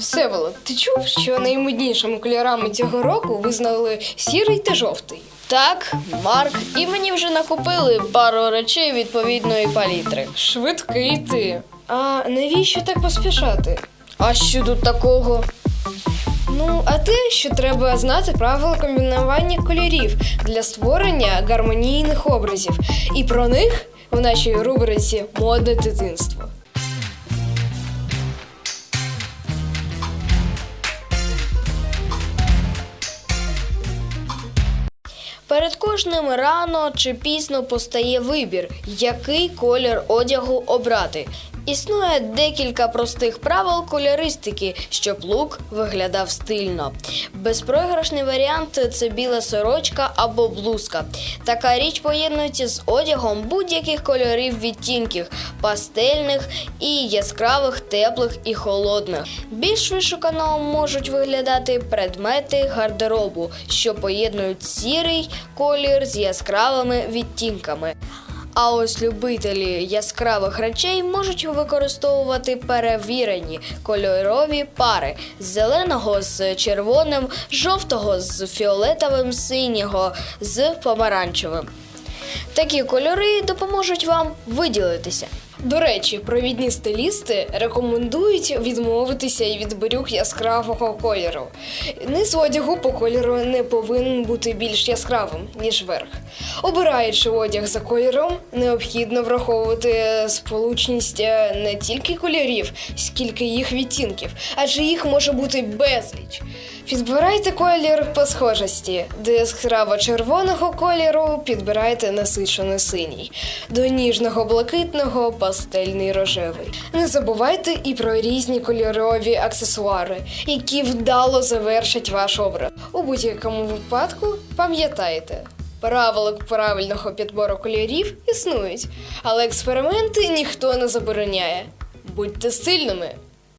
Всеволод, ти чув, що наймоднішими кольорами цього року визнали сірий та жовтий? Так, Марк, і мені вже накупили пару речей відповідної палітри. Швидкий ти. А навіщо так поспішати? А що тут такого? Ну, а те, що треба знати правила комбінування кольорів для створення гармонійних образів. І про них в нашій рубриці Модне дитинство. Перед кожним рано чи пізно постає вибір, який колір одягу обрати. Існує декілька простих правил кольористики, щоб лук виглядав стильно. Безпрограшний варіант це біла сорочка або блузка. Така річ поєднується з одягом будь-яких кольорів відтінків пастельних і яскравих, теплих і холодних. Більш вишукано можуть виглядати предмети гардеробу, що поєднують сірий колір з яскравими відтінками. А ось любителі яскравих речей можуть використовувати перевірені кольорові пари зеленого з червоним, жовтого з фіолетовим, синього з помаранчевим. Такі кольори допоможуть вам виділитися. До речі, провідні стилісти рекомендують відмовитися і від брюк яскравого кольору. Низ одягу по кольору не повинен бути більш яскравим, ніж верх. Обираючи одяг за кольором, необхідно враховувати сполучність е, не тільки кольорів, скільки їх відтінків, адже їх може бути безліч. Підбирайте колір по схожості. До яскраво червоного кольору підбирайте насичений синій, до ніжного блакитного пастельний рожевий. Не забувайте і про різні кольорові аксесуари, які вдало завершать ваш образ. У будь-якому випадку пам'ятайте. Правила правильного підбору кольорів існують, але експерименти ніхто не забороняє. Будьте стильними!